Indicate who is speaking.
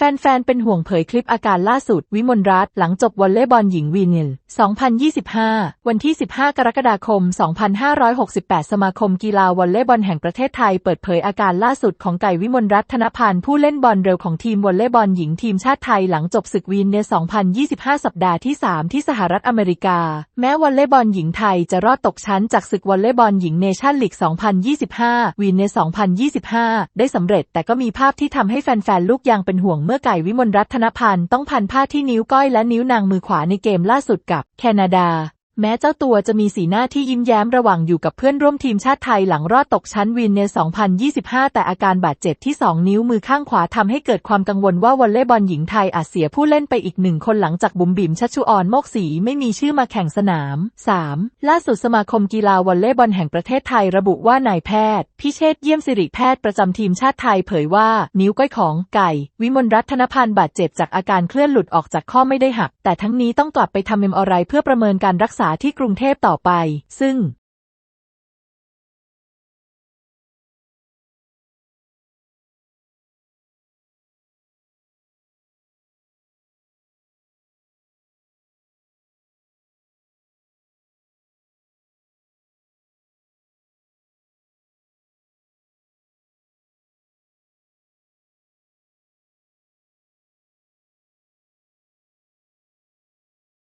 Speaker 1: แฟนๆ เป็นห่วงเผยคลิปอาการล่าสุด วิมลรัตน์หลังจบวอลเลย์บอลหญิงวีนิล 2025 วันที่ 15 กรกฎาคม 2568 สมาคมกีฬาวอลเลย์บอลแห่งประเทศไทยเปิดเผยอาการล่าสุดของไก่วิมลรัตน์ธนพันธ์ผู้เล่นบอลเร็วของทีมวอลเลย์บอลหญิงทีมชาติไทยหลังจบศึกวีนเนล2025 สัปดาห์ที่ 3 ที่สหรัฐอเมริกา แม้วอลเลย์บอลหญิงไทยจะรอดตกชั้นจากศึกวอลเลย์บอลหญิงเนชั่นลีก 2025 วีนเนล2025 ได้สำเร็จแต่ก็มีภาพที่ทำให้แฟนๆ ลูกยางเป็นห่วงเมื่อไก่วิมลรัตนพันธ์ต้องพันผ้าที่นิ้วก้อยและนิ้วนางมือขวาในเกมล่าสุดกับแคนาดา แม้เจ้าตัวจะมีสีหน้าที่ยิ้มแย้มระหว่างอยู่กับเพื่อนร่วมทีมชาติไทยหลังรอดตกชั้นวินใน 2025 แต่อาการบาดเจ็บที่ 2 นิ้วมือข้างขวาทำให้เกิดความกังวลว่าวอลเลย์บอลหญิงไทยอาจเสียผู้เล่นไปอีกหนึ่งคนหลังจากบุ๋มบิ๋มชัชชุออนโมกศรีไม่มีชื่อมาแข่งสนาม 3. ล่าสุดสมาคมกีฬาวอลเลย์บอลแห่งประเทศไทยระบุว่านายแพทย์ พิเชษเยี่ยมสิริแพทย์ประจำทีมชาติไทยเผยว่า นิ้วก้อยของไก่ วิมลรัตนพันธ์บาดเจ็บจากอาการเคลื่อนหลุดออกจากข้อไม่ได้หัก แต่ทั้งนี้ต้องกลับไปทำเอ็มอไรเพื่อประเมินการรักษาที่กรุงเทพต่อไป ซึ่ง